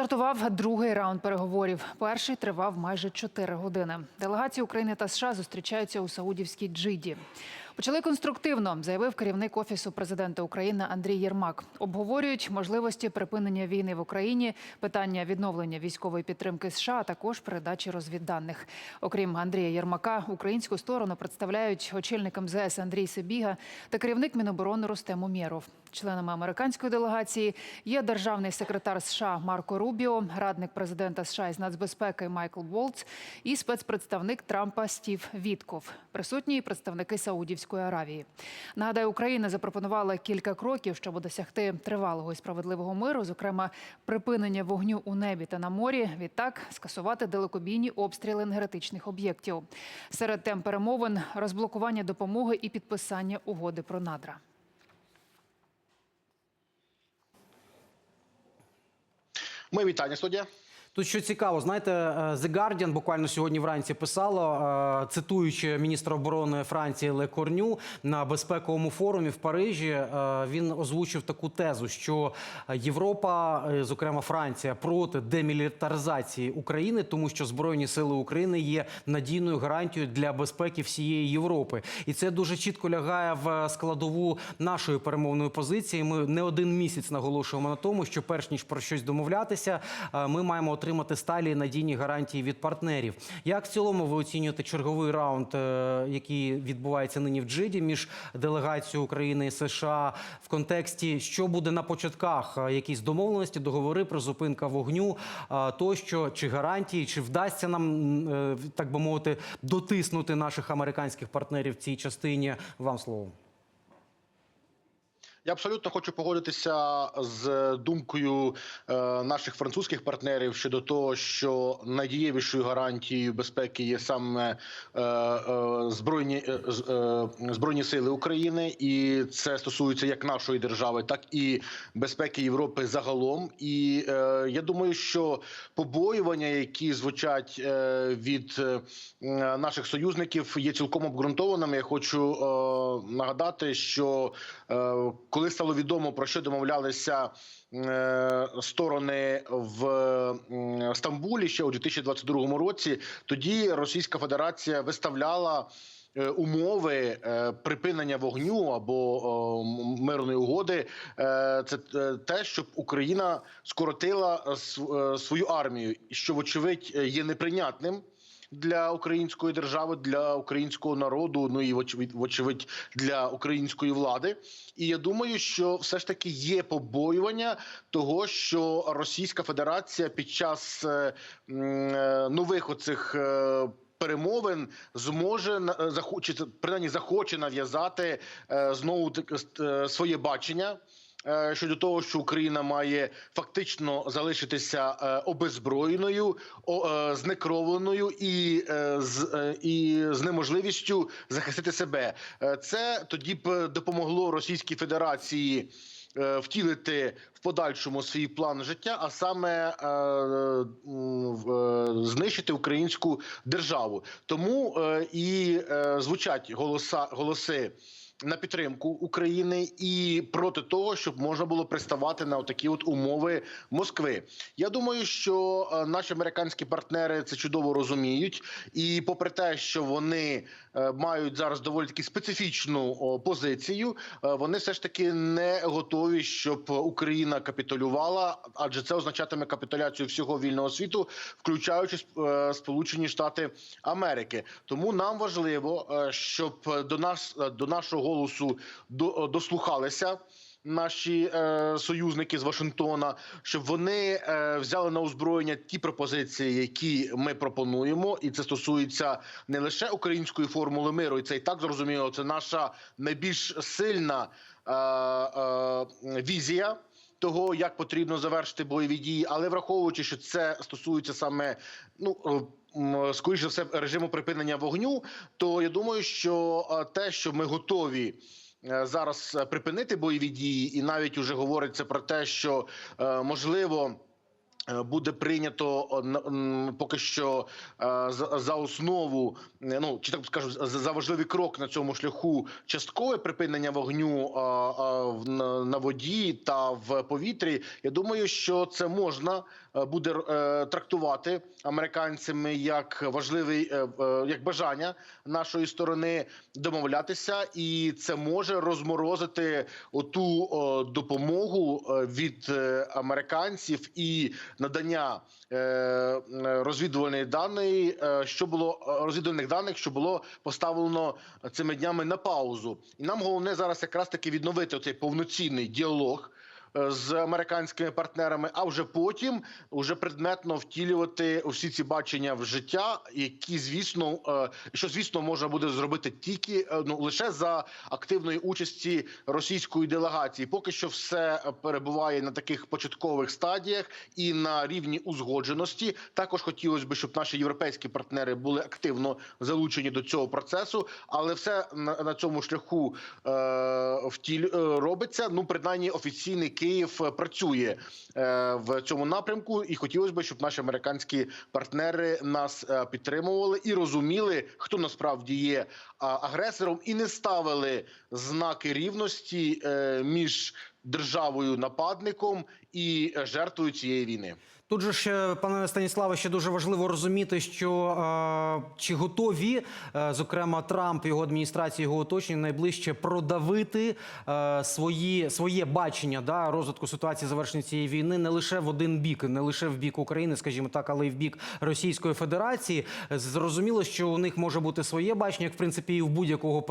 Стартував другий раунд переговорів. Перший тривав майже 4 години. Делегації України та США зустрічаються у Саудівській Джиді. Почали конструктивно, заявив керівник офісу президента України Андрій Єрмак. Обговорюють можливості припинення війни в Україні, питання відновлення військової підтримки США, а також передачі розвідданих. Окрім Андрія Єрмака, українську сторону представляють очільник МЗС Андрій Сибіга та керівник Міноборони Рустем Умєров. Членами американської делегації є державний секретар США Марко Рубіо, радник президента США із нацбезпеки Майкл Волц і спецпредставник Трампа Стів Вітков. Присутні представники Саудівської Аравії. Нагадаю, Україна запропонувала кілька кроків, щоб досягти тривалого і справедливого миру, зокрема припинення вогню у небі та на морі. Відтак скасувати далекобійні обстріли енергетичних об'єктів. Серед тем перемовин розблокування допомоги і підписання угоди про надра. Ми вітання, студія. Тут що цікаво, знаєте, е, The Guardian буквально сьогодні вранці писало, е, цитуючи міністра оборони Франції Ле Корню на безпековому форумі в Парижі. е, Він озвучив таку тезу, що Європа, зокрема Франція, проти демілітаризації України, тому що збройні сили України є надійною гарантією для безпеки всієї Європи, і це дуже чітко лягає в складову нашої перемовної позиції. Ми не один місяць наголошуємо на тому, що перш ніж про щось домовлятися, ми маємо отримати сталі надійні гарантії від партнерів. Як в цілому ви оцінюєте черговий раунд, е, який відбувається нині в Джиді між делегацією України і США в контексті, що буде на початках, е, якісь домовленості, договори про зупинка вогню, е, тощо чи гарантії, чи вдасться нам так би мовити дотиснути наших американських партнерів в цій частині? Вам слово. Я абсолютно хочу погодитися з думкою е, наших французьких партнерів щодо того, що найдієвішою гарантією безпеки є саме е, е, збройні збройні сили України, і це стосується як нашої держави, так і безпеки Європи загалом. І я думаю, що побоювання, які звучать від наших союзників, є цілком обґрунтованими. Я хочу нагадати, що коли стало відомо про що домовлялися е, сторони в Стамбулі ще у 2022 році, тоді Російська Федерація виставляла. е, Умови е, припинення вогню або мирної угоди це те, щоб Україна скоротила свою армію, що вочевидь є неприйнятним для української держави, для українського народу, ну і вочевидь, для української влади. І я думаю, що все ж таки є побоювання того, що Російська Федерація під час е, е, нових оцих. е, Перемовин зможе захоче принаймні захоче нав'язати знову своє бачення щодо того, що Україна має фактично залишитися е, обезброєною, е, знекровленою і, е, з, е, і з неможливістю захистити себе. Е, Це тоді б допомогло Російській Федерації. е, Втілити в подальшому свій план життя, а саме е, е, знищити українську державу. Тому е, і е, звучать голоса голоси на підтримку України і проти того, щоб можна було приставати на такі от умови Москви. Я думаю, що е, наші американські партнери це чудово розуміють, і попри те, що вони е, мають зараз доволі таки специфічну позицію, е, вони все ж таки не готові, щоб Україна капітулювала, адже це означатиме капітуляцію всього вільного світу, включаючи Сполучені Штати Америки. Тому нам важливо, щоб до нас до нашого голосу до- дослухалися. Наші е, союзники з Вашингтона, щоб вони е, взяли на озброєння ті пропозиції, які ми пропонуємо, і це стосується не лише української формули миру, і це і так зрозуміло. Це наша найбільш сильна е, е, візія того, як потрібно завершити бойові дії, але враховуючи, що це стосується саме ну. Скоріше все, режиму припинення вогню, то я думаю, що е, те, що ми готові е, зараз е, припинити бойові дії, і навіть уже говориться про те, що можливо Буде прийнято поки що за, основу, ну чи так скажу, за, важливий крок на цьому шляху часткове припинення вогню на, воді та в повітрі. Я думаю, що це можна буде е, трактувати американцями як важливий е, е, як бажання нашої сторони домовлятися, і це може розморозити оту допомогу е, від е, американців і надання е, е, розвідувальної даної, е, що було е, розвідувальних даних, що було поставлено цими днями на паузу, і нам головне зараз якраз таки відновити цей повноцінний діалог. Е, З американськими партнерами, а вже потім уже предметно втілювати усі ці бачення в життя, які звісно, е, що звісно можна буде зробити тільки е, ну лише за активної участі російської делегації. Поки що все перебуває на таких початкових стадіях і на рівні узгодженості. Також хотілося б, щоб наші європейські партнери були активно залучені до цього процесу, але все на, цьому шляху е, втіль робиться. Ну, принаймні, офіційний Київ е, працює е, в цьому напрямку, і хотілося б, щоб наші американські партнери нас е, підтримували і розуміли, хто насправді є агресором, і не ставили знаки рівності між державою нападником і жертвою цієї війни. Тут же ще, пане Станіславе, ще дуже важливо розуміти, що е, чи готові, е, зокрема, Трамп, його адміністрація, його оточення найближче продавити е, свої, своє бачення да, розвитку ситуації завершення цієї війни не лише в один бік, не лише в бік України, скажімо так, але й в бік Російської Федерації. Зрозуміло, що у них може бути своє бачення, як в принципі і в будь-якого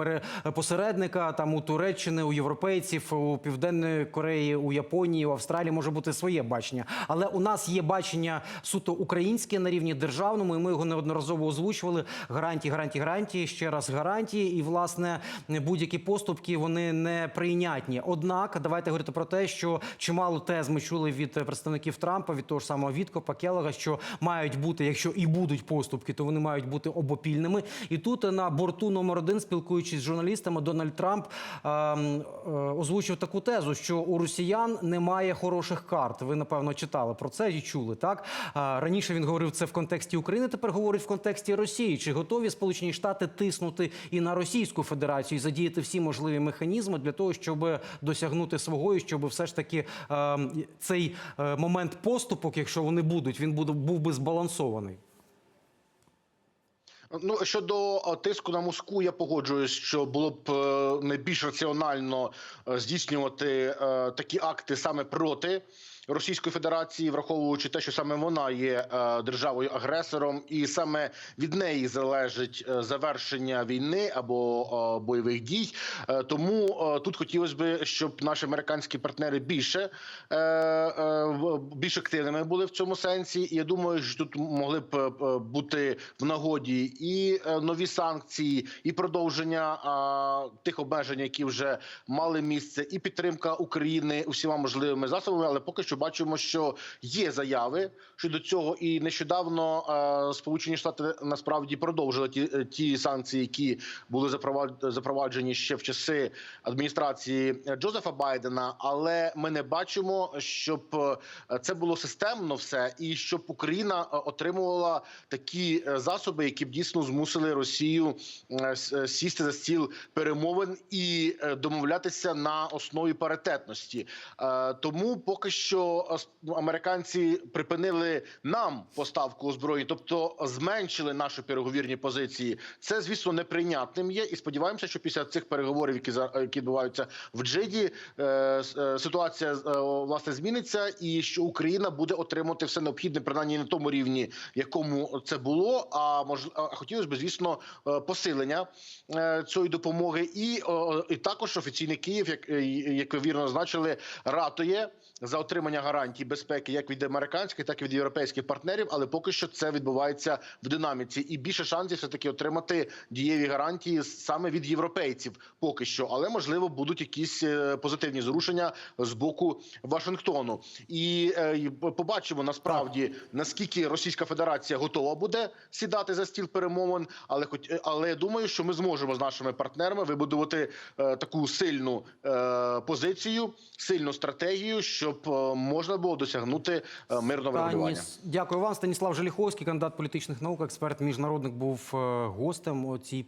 посередника, там у Туреччини, у європейців, у Південної Кореї, у Японії, у Австралії може бути своє бачення. Але у нас є бачення суто українське на рівні державному, і ми його неодноразово озвучували. Гарантії, гарантії, гарантії, ще раз гарантії. І власне будь-які поступки вони не прийнятні. Однак, давайте говорити про те, що чимало тез ми чули від представників Трампа, від того ж самого Віткопа Келлога, що мають бути, якщо і будуть поступки, то вони мають бути обопільними. І тут на борту номер один, спілкуючись з журналістами, Дональд Трамп ем, е, озвучив таку тезу, що у росіян немає хороших карт. Ви напевно читали про це і чули. Так раніше він говорив це в контексті України. Тепер говорить в контексті Росії. Чи готові Сполучені Штати тиснути і на Російську Федерацію і задіяти всі можливі механізми для того, щоб досягнути свого, і щоб все ж таки ем, цей е, момент поступок, якщо вони будуть, він буде був би збалансований. Ну щодо е, тиску на Москву, я погоджуюсь, що було б е, найбільш раціонально е, здійснювати такі акти саме проти. Російської Федерації, враховуючи те, що саме вона є державою агресором, і саме від неї залежить завершення війни або бойових дій. Тому тут хотілося б, щоб наші американські партнери більше більш активними були в цьому сенсі. І я думаю, що тут могли б бути в нагоді і е, нові санкції, і продовження тих обмежень, які вже мали місце, і підтримка України усіма можливими засобами. Але поки що бачимо, що є заяви щодо цього, і нещодавно е, Сполучені Штати насправді продовжили ті, е, ті санкції, які були запровад- запроваджені ще в часи адміністрації Джозефа Байдена. Але ми не бачимо, щоб це було системно все, і щоб Україна отримувала такі засоби, які б дійсно змусили Росію е, е, сісти за стіл перемовин і е, домовлятися на основі паритетності. Тому поки що американці припинили нам поставку озброєнь, тобто зменшили наші переговірні позиції. Це звісно неприйнятним є, і сподіваємося, що після цих переговорів, які які відбуваються в Джиді, ситуація власне зміниться, і що Україна буде отримати все необхідне, принаймні на тому рівні, якому це було. А мож хотілося б, звісно, е, посилення е, цієї допомоги, і, і також офіційний Київ, як, е, як ви вірно зазначили, ратує за отримання гарантій безпеки як від американських, так і від європейських партнерів. Але поки що це відбувається в динаміці, і більше шансів все таки отримати дієві гарантії саме від європейців. Поки що, але можливо будуть якісь е, позитивні зрушення з боку Вашингтону, і е, побачимо насправді наскільки Російська Федерація готова буде сідати за стіл перемовин. Але хоч але я думаю, що ми зможемо з нашими партнерами вибудувати е, таку сильну е, позицію, сильну стратегію, щоб е, можна було досягнути е, мирного врегулювання. Станіс... Дякую вам. Станіслав Желіховський, кандидат політичних наук, експерт міжнародник, був е, гостем у цій.